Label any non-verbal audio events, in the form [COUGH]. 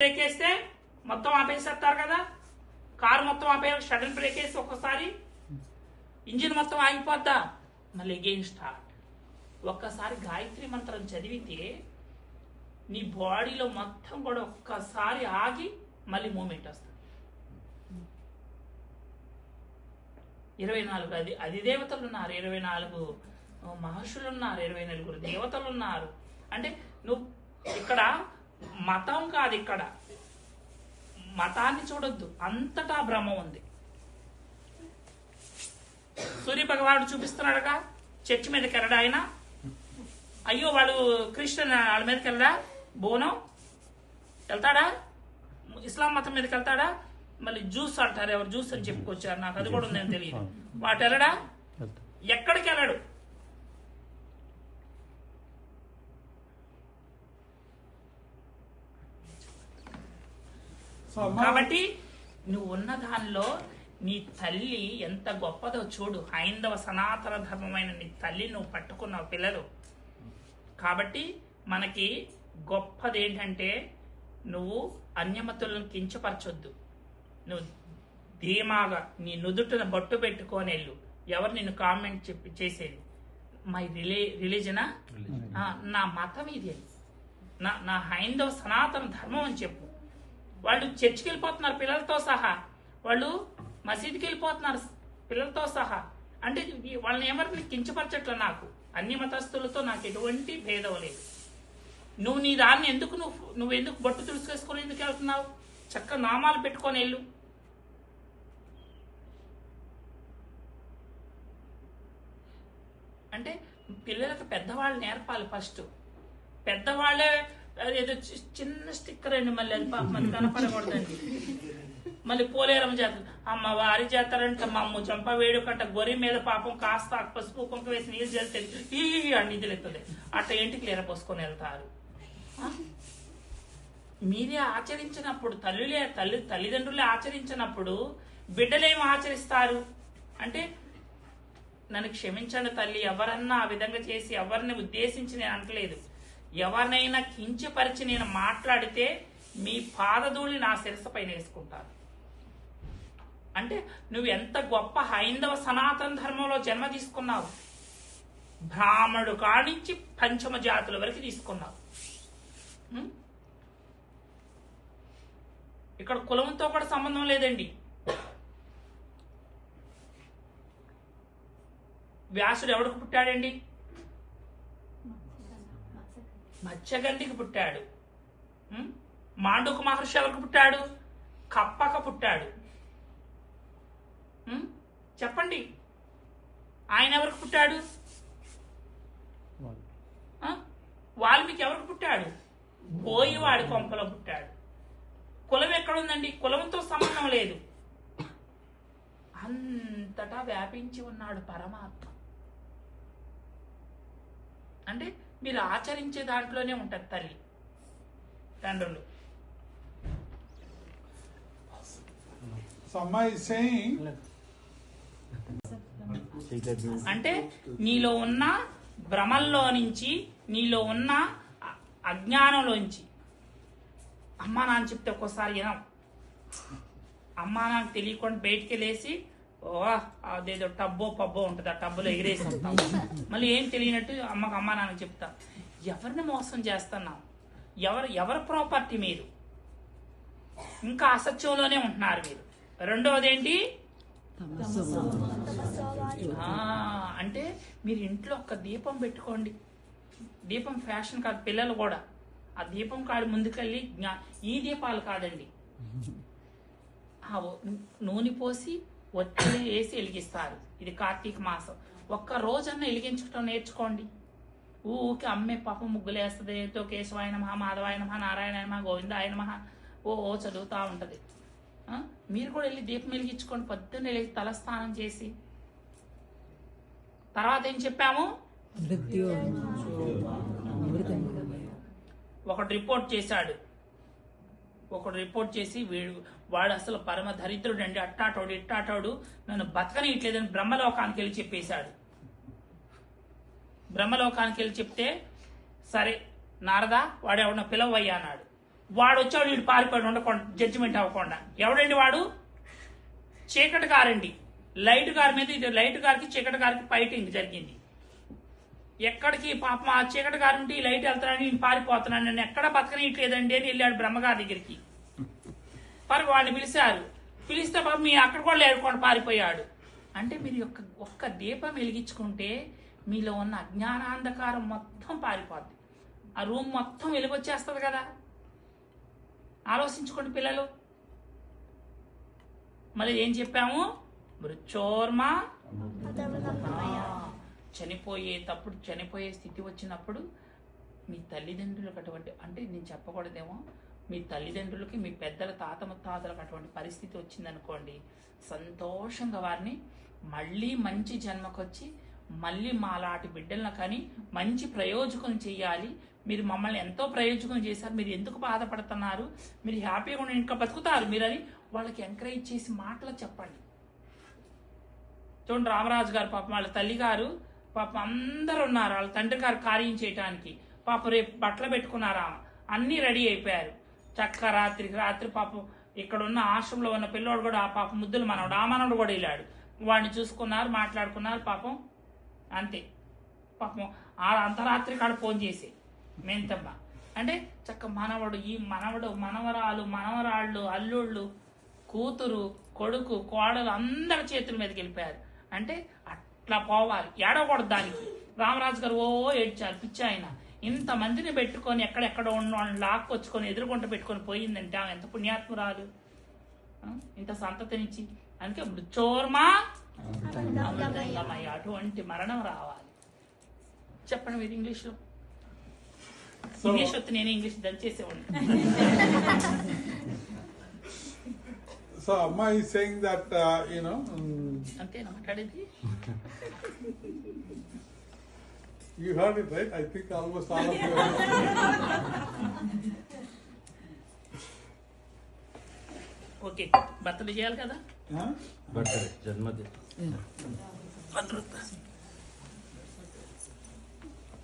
Break వేస్తే మొత్తం ఆపేసేస్తారు కదా? కారు మొత్తం ఆపే సడన్ బ్రేక్ వేసి ఒక్కసారి ఇంజిన్ మొత్తం ఆగిపోద్దా? మళ్ళీ అగైన్ స్టార్ట్ ఒక్కసారి గాయత్రి మంత్రం చదివితే నీ బాడీలో మొత్తం కూడా ఒక్కసారి ఆగి మళ్ళీ మూమెంట్ వస్తుంది. ఇరవై నాలుగు అది అధిదేవతలు ఉన్నారు ఇరవై నాలుగు మహర్షులు ఉన్నారు ఇరవై నలుగురు దేవతలు ఉన్నారు. అంటే నువ్వు ఇక్కడ మతం కాదు ఇక్కడ. మతాన్ని చూడొద్దు. అంతటా బ్రహ్మ ఉంది. సూర్య భగవానుడు చూపిస్తున్నాడుగా చర్చి మీదకి వెళ్ళడా ఆయన? అయ్యో వాడు క్రిస్టియన్ వాళ్ళ మీదకి వెళ్ళడా? బోనం? వెళ్తాడా? ఇస్లాం మతం మీదకి వెళ్తాడా? మళ్ళీ జ్యూస్ అంటారు ఎవరు జ్యూస్ అని చెప్పుకొచ్చారు. నాకు అది కూడా ఉందని తెలియదు. వాటి వెళ్ళడా? ఎక్కడికి వెళ్ళడు? కాబట్టి నువ్వు ఉన్న దానిలో నీ తల్లి ఎంత గొప్పదో చూడు. హైందవ సనాతన ధర్మమైన నీ తల్లి నువ్వు పట్టుకున్నావు పిల్లలు. కాబట్టి మనకి గొప్పది ఏంటంటే నువ్వు అన్యమతులను కించపరచొద్దు. నువ్వు ధీమాగా నీ నుదుటిన బొట్టు పెట్టుకొని వెళ్ళు ఎవరు నిన్ను కామెంట్ చెప్పి చేసేది? మై రిలే రిలీజనా? నా మతం ఇది. అని. నా నా హైందవ సనాతన ధర్మం అని చెప్పు. వాళ్ళు చర్చికి వెళ్ళిపోతున్నారు పిల్లలతో సహా. వాళ్ళు మసీదుకి వెళ్ళిపోతున్నారు పిల్లలతో సహా. అంటే వాళ్ళని ఎవరిని కించపరచట్ల నాకు? అన్ని మతస్థులతో నాకు ఎటువంటి భేదం లేదు. నువ్వు నీ దాన్ని ఎందుకు నువ్వు నువ్వు ఎందుకు బొట్టు తుడుచుకేసుకొని ఎందుకు వెళ్తున్నావు? చక్క నామాలు పెట్టుకొని వెళ్ళు. అంటే పిల్లలకు పెద్దవాళ్ళు నేర్పాలి ఫస్ట్. పెద్దవాళ్ళే ఏదో చి- చిన్న స్టిక్కర్ అండి మళ్ళీ అది పాప మళ్ళీ కనపడకూడదండి. మళ్ళీ పోలేరమ్మ జాతర అమ్మ వారి జాతర అంటే మా అమ్మ చంప వేడుకంట గొర్రె మీద పాపం కాస్త పసుపు కుంక వేసి నీళ్ళు చేస్తే ఈ అని నిధులు ఎత్తుంది అట్ట ఇంటికి లేర పోసుకొని వెళ్తారు. మీరే ఆచరించినప్పుడు తల్లులే తల్లి తల్లిదండ్రులే ఆచరించినప్పుడు బిడ్డలేం ఆచరిస్తారు? అంటే నన్ను క్షమించండి తల్లి ఎవరన్నా ఆ విధంగా చేసి ఎవరిని ఉద్దేశించి నేను అనట్లేదు. ఎవరినైనా కించపరిచి నేను మాట్లాడితే మీ పాదధూళి నా శిరస్సు పైన వేసుకుంటాను అంటే నువ్వు ఎంత గొప్ప హైందవ సనాతన ధర్మంలో జన్మ తీసుకున్నావు? బ్రాహ్మణుడు కానించి పంచమ జాతుల వరకు తీసుకున్నావు. ఇక్కడ కులంతో కూడా సంబంధం లేదండి. వ్యాసుడు ఎవడికి పుట్టాడండి? మత్స్యగండికి పుట్టాడు? మాండుక మహర్షి ఎవరికి పుట్టాడు. కప్పక పుట్టాడు? చెప్పండి. ఆయన ఎవరికి పుట్టాడు? వాల్మీకి. ఎవరికి పుట్టాడు? పోయివాడి కొంపలో పుట్టాడు. కులం ఎక్కడుందండి? కులంతో సంబంధం లేదు. అంతటా వ్యాపించి ఉన్నాడు పరమాత్మ. అంటే మీరు ఆచరించే దాంట్లోనే ఉంటుంది తల్లి. తండ్రులు అంటే నీలో ఉన్న భ్రమల్లో నుంచి నీలో ఉన్న అజ్ఞానంలోంచి అమ్మా నాన్న చెప్తే ఒక్కోసారి వినం. అమ్మా నాన్న తెలియకుండా బయటికి వెళ్ళేసి అదేదో టబ్బో పబ్బో ఉంటుంది ఆ టబ్బులో ఎగిరేసి వస్తాం మళ్ళీ ఏం తెలియనట్టు అమ్మకు అమ్మ నాన్న చెప్తా ఎవరిని మోసం చేస్తున్నాం ఎవరు ఎవరి ప్రాపర్టీ మీరు? ఇంకా అసత్యంలోనే ఉంటున్నారు మీరు. రెండవది ఏంటి అంటే మీరు ఇంట్లో ఒక దీపం పెట్టుకోండి. దీపం ఫ్యాషన్ కాదు పిల్లలు కూడా. ఆ దీపం కాడు ముందుకెళ్ళి జ్ఞా- ఈ దీపాలు కాదండి. నూనె పోసి ఒత్తిడి వేసి వెలిగిస్తారు. ఇది కార్తీక మాసం. ఒక్క రోజన్నా వెలిగించడం నేర్చుకోండి. ఊకే అమ్మే పాపం ముగ్గులు వేస్తుంది తో కేశవాయ నమ మాధవాయ నమ నారాయణ నమ గోవిందాయ నమ. ఓ ఓ చదువుతా ఉంటది? మీరు కూడా వెళ్ళి దీపం వెలిగించుకోండి. పొద్దున్న వెళ్ళి తలస్నానం చేసి. తర్వాత ఏం చెప్పాము? ఒకడు రిపోర్ట్ చేశాడు. ఒకడు రిపోర్ట్ చేసి వీడు వాడు అసలు పరమ దరిద్రుడు అండి. అట్టాటోడు ఇట్టాటోడు. నన్ను బతకనియట్లేదని బ్రహ్మలోకానికి వెళ్ళి చెప్పేశాడు. బ్రహ్మలోకానికి వెళ్ళి చెప్తే సరే నారదా వాడు ఎవడన్నా పిలవయ్యా అన్నాడు. వాడు వచ్చాడు వీడు పారిపోయాడు ఉండకుండా జడ్జిమెంట్ అవ్వకుండా. ఎవడండి వాడు? చీకటి కారండి లైట్ కార్ మీద ఇది లైట్ కార్కి చీకటి కార్కి ఫైటింగ్ జరిగింది. ఎక్కడికి పాపం ఆ చీకటి గారు ఉంటే ఈ లైట్ వెళ్తున్నాను నేను పారిపోతున్నాను. నేను ఎక్కడ బతకనీయట్లేదండి అని వెళ్ళాడు బ్రహ్మగారి దగ్గరికి. మరి వాడిని పిలిచారు. పిలిస్తే పాపం మీ అక్కడ కూడా లేడుకోండి పారిపోయాడు. అంటే మీరు ఒక్క ఒక్క దీపం వెలిగించుకుంటే మీలో ఉన్న అజ్ఞానాంధకారం మొత్తం పారిపోద్ది. ఆ రూమ్ మొత్తం వెలుగొచ్చేస్తుంది కదా. ఆలోచించుకోండి పిల్లలు. మరి ఏం చెప్పాము? మృత్యోర్మ. చనిపోయేటప్పుడు చనిపోయే స్థితి వచ్చినప్పుడు మీ తల్లిదండ్రులకు అటువంటి అంటే నేను చెప్పకూడదేమో మీ తల్లిదండ్రులకి మీ పెద్దల తాత ముత్తాతలకు అటువంటి పరిస్థితి వచ్చిందనుకోండి సంతోషంగా వారిని మళ్ళీ మంచి జన్మకొచ్చి మళ్ళీ మాలాంటి బిడ్డలను కానీ మంచి ప్రయోజకం చేయాలి. మీరు మమ్మల్ని ఎంతో ప్రయోజకం చేశారు మీరు ఎందుకు బాధపడుతున్నారు? మీరు హ్యాపీగా ఉండి ఇంకా బతుకుతారు మీరని వాళ్ళకి ఎంకరేజ్ చేసి మాటలు చెప్పండి. చూడండి రామరాజు గారు పాపం వాళ్ళ తల్లి గారు పాపం అందరు ఉన్నారు వాళ్ళ తండ్రి గారు కార్యం చేయటానికి. పాపం రేపు బట్టలు పెట్టుకున్నారా? అన్నీ రెడీ అయిపోయారు. చక్క రాత్రికి రాత్రి పాపం ఇక్కడ ఉన్న ఆశ్రమంలో ఉన్న పిల్లోడు కూడా ఆ పాపం ముద్దులు మనవడు ఆ మనవడు కూడా వెళ్ళాడు. వాడిని చూసుకున్నారు మాట్లాడుకున్నారు పాపం. అంతే. పాపం ఆ అంతరాత్రి కాడ ఫోన్ చేసి. మెంతమ్మ. అంటే చక్క మనవడు ఈ మనవడు మనవరాలు మనవరాళ్ళు అల్లుళ్ళు కూతురు కొడుకు కోడలు అందరి చేతుల మీదకి వెళ్ళిపోయారు. అంటే అట్లా పోవాలి. ఏడవకూడదు దానికి. రామరాజు గారు ఓ ఏడ్చారు. పిచ్చి ఆయన. ఇంతమందిని పెట్టుకొని ఎక్కడెక్కడ ఉన్న వాళ్ళని లాక్కొచ్చుకొని ఎదురుకుంట పెట్టుకొని పోయిందంటే ఆమె ఎంత పుణ్యాత్మురాలు? ఇంత సంతతినిచ్చి అందుకే అమృతమయ అటువంటి మరణం రావాలి. చెప్పండి మీరు ఇంగ్లీష్లో. ఇంగ్లీష్ వస్తే నేను English దంచేసేవాడిని [LAUGHS] so Amma is saying that, uh, you know, mm, అంతేనా మాట్లాడేది you heard it, right? I think almost all of you. heard okay birthday చేయాలి కదా it. Huh? బర్త్డే జన్మదిన భద్రత